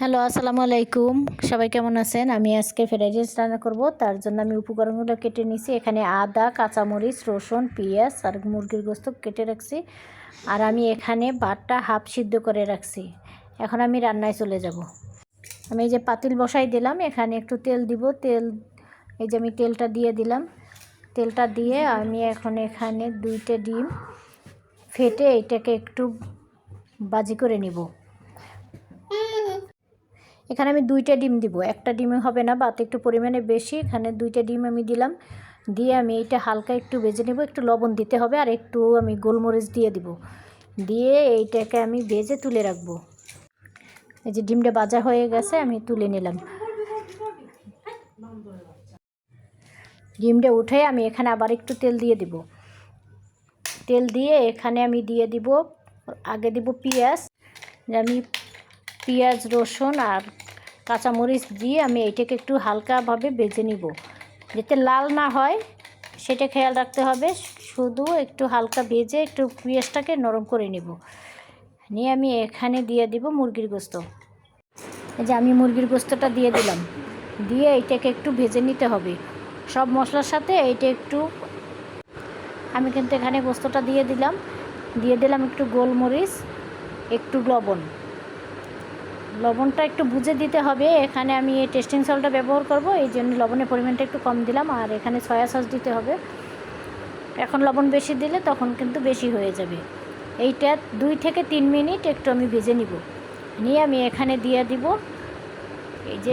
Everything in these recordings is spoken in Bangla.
হ্যালো, আসসালামু আলাইকুম। সবাই কেমন আছেন? আমি আজকে ফ্রাইড রাইস রান্না করব। তার জন্য আমি উপকরণগুলো কেটে নিছি। এখানে আদা, কাঁচামরিচ, রসুন, পেঁয়াজ আর মুরগির গোস্ত কেটে রাখছি। আর আমি এখানে ভাতটা হাফ সিদ্ধ করে রাখছি। এখন আমি রান্নায় চলে যাব। আমি এই যে পাতিল বসাই দিলাম। এখানে একটু তেল দিব। তেল, এই যে আমি তেলটা দিয়ে দিলাম। তেলটা দিয়ে আমি এখন এখানে দুইটা ডিম ফেটে এটাকে একটু বাজি করে নিব। এখানে আমি দুইটা ডিম দিব। একটা ডিমে হবে না বাত একটু পরিমাণে বেশি। এখানে দুইটা ডিম আমি দিলাম। দিয়ে আমি এইটা হালকা একটু ভেজে নেব, একটু লবণ দিতে হবে আর একটু আমি গোলমরিচ দিয়ে দিব। দিয়ে এইটাকে আমি ভেজে তুলে রাখব। এই যে ডিমটা বাজা হয়ে গেছে, আমি তুলে নিলাম। ডিমটা উঠে আমি এখানে আবার একটু তেল দিয়ে দিব। তেল দিয়ে এখানে আমি দিয়ে দিব, আগে দিব পেঁয়াজ। আমি পেঁয়াজ, রসুন আর কাঁচামরিচ দিয়ে আমি এইটাকে একটু হালকাভাবে বেজে নিব। যাতে লাল না হয়, সেটা খেয়াল রাখতে হবে। শুধু একটু হালকা ভেজে একটু পেঁয়াজটাকে নরম করে নিব। নিয়ে আমি এখানে দিয়ে দিব মুরগির গোস্ত। এই যে আমি মুরগির গোস্তটা দিয়ে দিলাম। দিয়ে এইটাকে একটু ভেজে নিতে হবে। সব মশলার সাথে এইটা একটু আমি কিন্তু এখানে গোস্তটা দিয়ে দিলাম। দিয়ে দিলাম একটু গোলমরিচ, একটু লবণ। লবণটা একটু বুঝে দিতে হবে। এখানে আমি এই টেস্টিং সল্টটা ব্যবহার করব। এই জন্য লবণের পরিমাণটা একটু কম দিলাম। আর এখানে সয়া সস দিতে হবে। এখন লবণ বেশি দিলে তখন কিন্তু বেশি হয়ে যাবে। এইটা দুই থেকে তিন মিনিট একটু আমি ভেজে নিব। নিয়ে আমি এখানে দিয়ে দিব। এই যে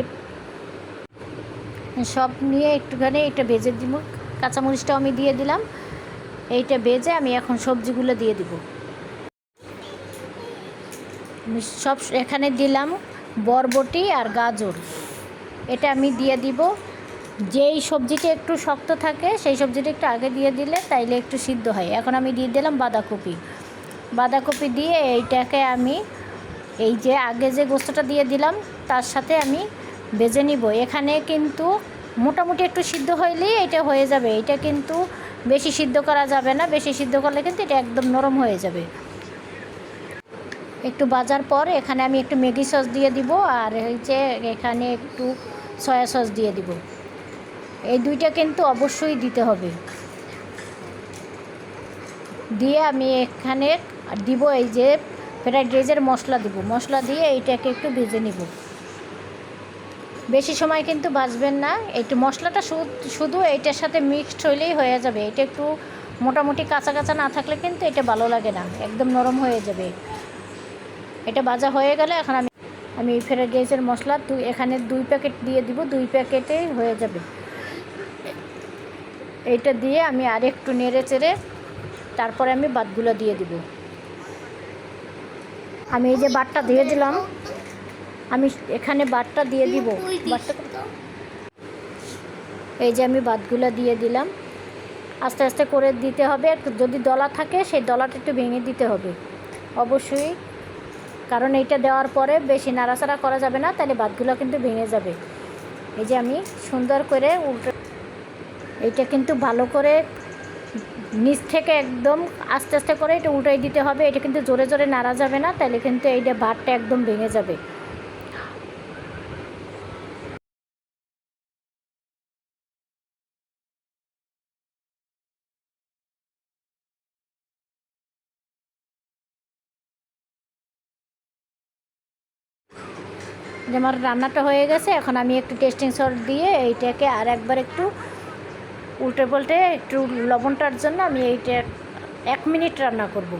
সব নিয়ে একটুখানি এটা ভেজে দিব। কাঁচামরিচটাও আমি দিয়ে দিলাম। এইটা ভেজে আমি এখন সবজিগুলো দিয়ে দিব। সব এখানে দিলাম বরবটি আর গাজর। এটা আমি দিয়ে দিব। যেই সবজিটা একটু শক্ত থাকে, সেই সবজিটা একটু আগে দিয়ে দিলে তাইলে একটু সিদ্ধ হয়। এখন আমি দিয়ে দিলাম বাঁধাকপি। বাঁধাকপি দিয়ে এইটাকে আমি এই যে আগে যে গোস্তটা দিয়ে দিলাম, তার সাথে আমি বেজে নিব। এখানে কিন্তু মোটামুটি একটু সিদ্ধ হইলেই এটা হয়ে যাবে। এটা কিন্তু বেশি সিদ্ধ করা যাবে না। বেশি সিদ্ধ করলে কিন্তু এটা একদম নরম হয়ে যাবে। একটু বাজার পর এখানে আমি একটু ম্যাগি সস দিয়ে দিব আর হচ্ছে এখানে একটু সয়া সস দিয়ে দিব। এই দুইটা কিন্তু অবশ্যই দিতে হবে। দিয়ে আমি এখানে দিব এই যে ফ্রাইড রাইসের মশলা দিব। মশলা দিয়ে এইটাকে একটু ভেজে নিব। বেশি সময় কিন্তু বাজবেন না। একটু মশলাটা শুধু এইটার সাথে মিক্সড হইলেই হয়ে যাবে। এটা একটু মোটামুটি কাঁচা কাঁচা না থাকলে কিন্তু এটা ভালো লাগে না। একদম নরম হয়ে যাবে। এটা ভাজা হয়ে গেলে এখন আমি আমি ফ্রাইড রাইসের মশলা দুই, এখানে দুই প্যাকেট দিয়ে দিব, দুই প্যাকেটেই হয়ে যাবে। এইটা দিয়ে আমি আর একটু নেড়ে চেড়ে তারপরে আমি বাদগুলো দিয়ে দিব। আমি এই যে বাটটা দিয়ে দিলাম, আমি এখানে বাটটা দিয়ে দিব। বাটটা এই যে আমি বাদগুলো দিয়ে দিলাম। আস্তে আস্তে করে দিতে হবে। যদি দলা থাকে, সেই দলাটা একটু ভেঙে দিতে হবে। অবশ্যই কারণ এইটা দেওয়ার পরে বেশি নাড়াচাড়া করা যাবে না, তাহলে ভাতগুলো কিন্তু ভেঙে যাবে। এই যে আমি সুন্দর করে উল্টো এইটা কিন্তু ভালো করে নিচ থেকে একদম আস্তে আস্তে করে এটা উল্টাই দিতে হবে। এটা কিন্তু জোরে জোরে নাড়া যাবে না, তাহলে কিন্তু এইটা ভাতটা একদম ভেঙে যাবে। যে আমার রান্নাটা হয়ে গেছে, এখন আমি একটু টেস্টিং সল্ট দিয়ে এইটাকে আর একবার একটু উল্টে পাল্টে একটু লবণটার জন্য আমি এইটা এক মিনিট রান্না করব।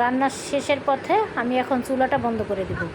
রান্নার শেষের পথে আমি এখন চুলাটা বন্ধ করে দেবো।